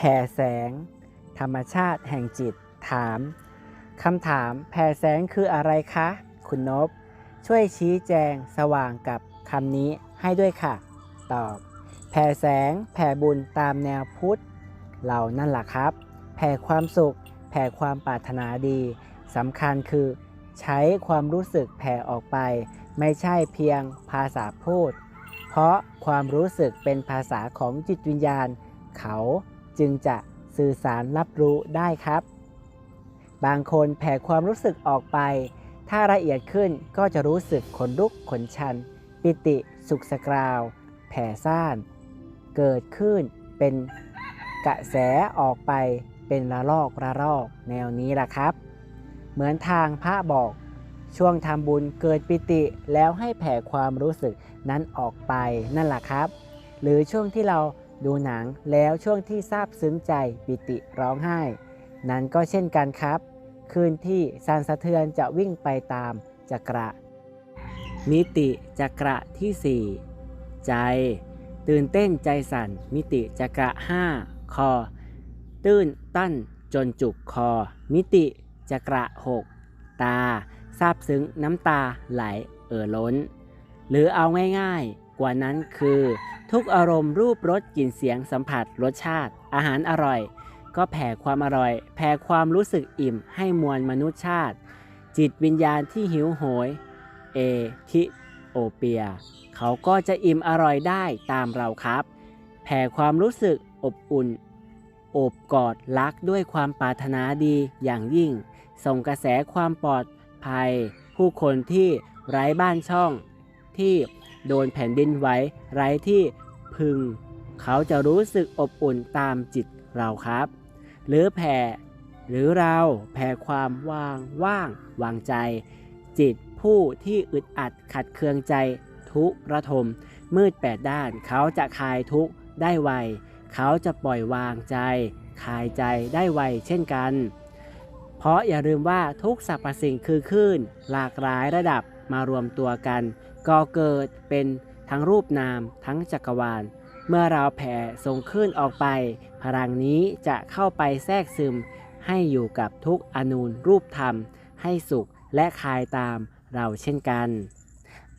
แผ่แสง ธรรมชาติแห่งจิตถามคำถามแผ่แสงคืออะไรคะ คุณนบ ช่วยชี้แจงสว่างกับคำนี้ให้ด้วยค่ะ ตอบ แผ่แสง แผ่บุญตามแนวพุทธเหล่านั่นล่ะครับ แผ่ความสุข แผ่ความปรารถนาดีสำคัญคือ ใช้ความรู้สึกแผ่ออกไป ไม่ใช่เพียงภาษาพูด เพราะความรู้สึกเป็นภาษาของจิตวิญญาณ เขา จึงจะสื่อสารรับรู้ได้ครับ บางคนแผ่ความรู้สึกออกไป ถ้าละเอียดขึ้นก็จะรู้สึกขนลุกขนชัน ปิติสุขสกราว แผ่ซ่าน เกิดขึ้นเป็นกระแสออกไปเป็นระลอกระลอกแนวนี้ล่ะครับ เหมือนทางพระบอกช่วงทำบุญเกิดปิติแล้วให้แผ่ความรู้สึกนั้นออกไปนั่นแหละครับ หรือช่วงที่เรา ดูหนังแล้วช่วงที่ซาบซึ้งใจปิติร้องไห้ นั้นก็เช่นกันครับ คืนที่สั่นสะเทือนจะวิ่งไปตามจักระ มิติจักระที่ 4 ใจ ตื่นเต้นใจสั่น มิติจักระ5คอ ตื้นตั้นจนจุกคอ มิติจักระ 6 ตาซาบซึ้งน้ำตาไหลเอ่อล้น หรือเอาง่ายๆ กว่านั้นคือ ทุกอารมณ์รูปรสกลิ่นเสียงสัมผัสรสชาติ อาหารอร่อย ก็แผ่ความอร่อย แผ่ความรู้สึกอิ่มให้มวลมนุษยชาติ จิตวิญญาณที่หิวโหย เอทิโอเปีย เขาก็จะอิ่มอร่อยได้ตามเราครับ แผ่ความรู้สึกอบอุ่นโอบกอดรักด้วยความปรารถนาดีอย่างยิ่ง ส่งกระแสความปลอดภัย ผู้คนที่ไร้บ้านช่องที่ โดนแผ่นดินไหวไร้ที่พึง เขาจะรู้สึกอบอุ่นตามจิตเราครับ หรือแผ่หรือเราแผ่ความว่างว่าง วางใจ จิตผู้ที่อึดอัดขัดเคืองใจ ทุกระทม มืดแปดด้าน เขาจะคลายทุกได้ไว เขาจะปล่อยวางใจคลายใจได้ไวเช่นกัน เพราะอย่าลืมว่าทุกสรรพสิ่งคือคลื่นหลากหลายระดับมารวมตัวกัน ก็เกิดเป็นทั้งรูปนามทั้งจักรวาล เมื่อเราแผ่ส่งคลื่นออกไป พลังนี้จะเข้าไปแทรกซึม ให้อยู่กับทุกอนูรูปธรรม ให้สุขและคลายตามเราเช่นกัน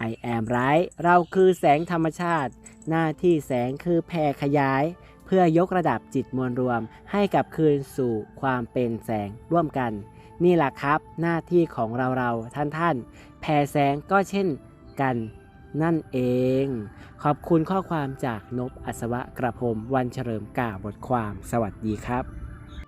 I am right เราคือแสงธรรมชาติ หน้าที่แสงคือแผ่ขยาย เพื่อยกระดับจิตมวลรวม ให้กับคืนสู่ความเป็นแสงร่วมกัน นี่แหละครับ หน้าที่ของเราเราท่านท่านแผ่แสงก็เช่น กันนั่นเอง ขอบคุณข้อความจากนบอัศวะกระพมวันเฉลิมก่าบทความ สวัสดีครับ